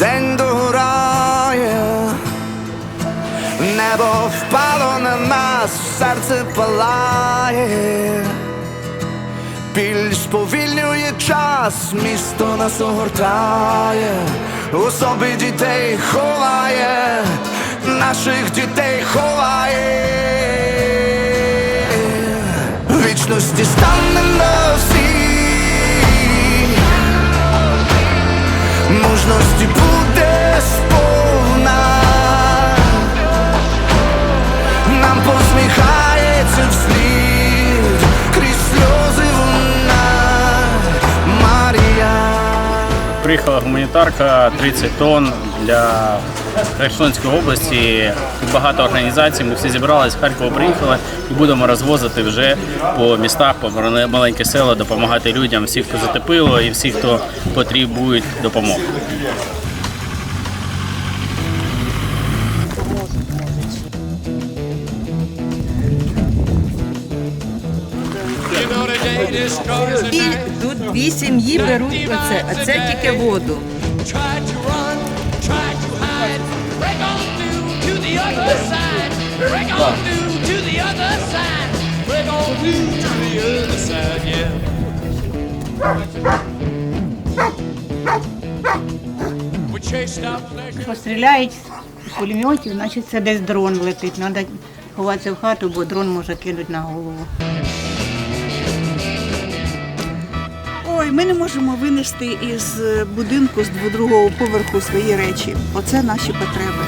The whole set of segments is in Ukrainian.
день догорає, небо впало на нас, серце палає, біль сповільнює час, місто нас огортає, у собі дітей ховає, наших дітей ховає. Вічності стане мужності буде сповна, нам посміхається вслід крізь сльози вона Марія. Приїхала гуманітарка 30 тонн для Херсонської області. Багато організацій. Ми всі зібралися, з Харкова приїхали і будемо розвозити вже по містах, по маленькі села, допомагати людям, всіх, хто затопило, і всіх, хто потребує допомоги. Тут дві сім'ї беруть оце, а це тільки воду. Hide. Break on through to the other side. Break on through to the other side. Break on through to the other side, yeah. We chased our flag. Постріляють з пулеметів, значить це десь дрон летить. Треба ховатися в хату, бо дрон може кинути на голову. Ой, ми не можемо винести із е, будинку з другого поверху свої речі. Оце наші потреби.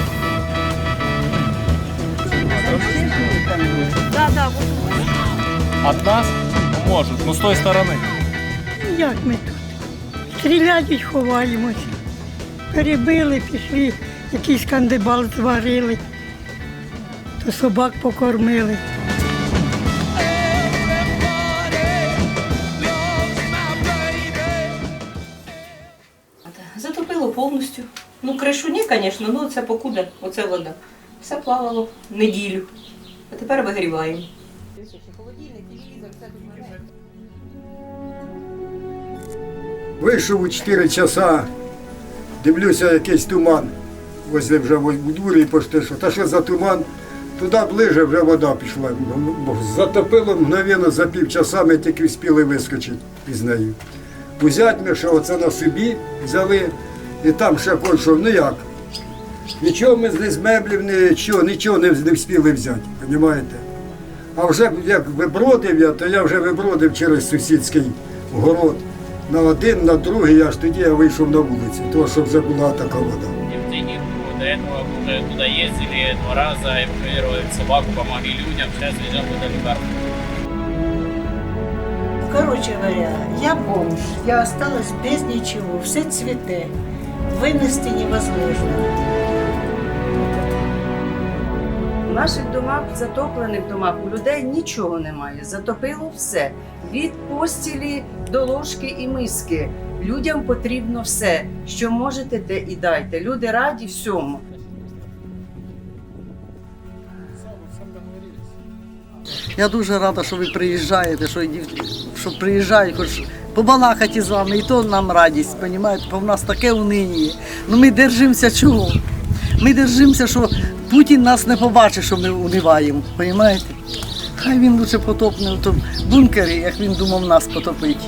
От нас можуть, ну з тої сторони. Як ми тут? Стріляють, ховаємось. Перебили, пішли, якийсь кандибал зварили, то собак покормили. Повністю. Ну, кришу ні, звісно, ну це покуда, оце вода. Все плавало неділю. А тепер вигріваємо. Вийшов у 4 часа, дивлюся, якийсь туман. Возле вже в дворі що. Та що за туман? Туди ближе вже вода пішла. Затопило мгновенно за півчаса, ми тільки встигли вискочити із нею. Узять ми, що оце на собі взяли, і там ще кое-що, ну як. Нічого ми з меблів, нічого, нічого не, не встигли взяти, розумієте? А вже як вибродив я, то я вже вибродив через сусідський город. На один, на другий, аж тоді я вийшов на вулицю, тому що вже була така вода. В Денирку до этого уже туда ездили два раза, эвакуировали собаку, помогли людям, сейчас ведем туда лекарства. Короче говоря, я бомж, я осталась без ничего, все цветы. Вынести невозможно. У наших домах, в затоплених домах, у людей нічого немає. Затопило все. Від постілі до ложки і миски. Людям потрібно все. Що можете, те і дайте. Люди раді всьому. Я дуже рада, що ви приїжджаєте, що, що приїжджають, хоч побалакати з вами, і то нам радість, розумієте, бо в нас таке униніє. Ну ми держимося чого? Ми держимося, що Путін нас не побачить, що ми униваємо, розумієте? Хай він лучше потопне в тому бункері, як він думав нас потопити.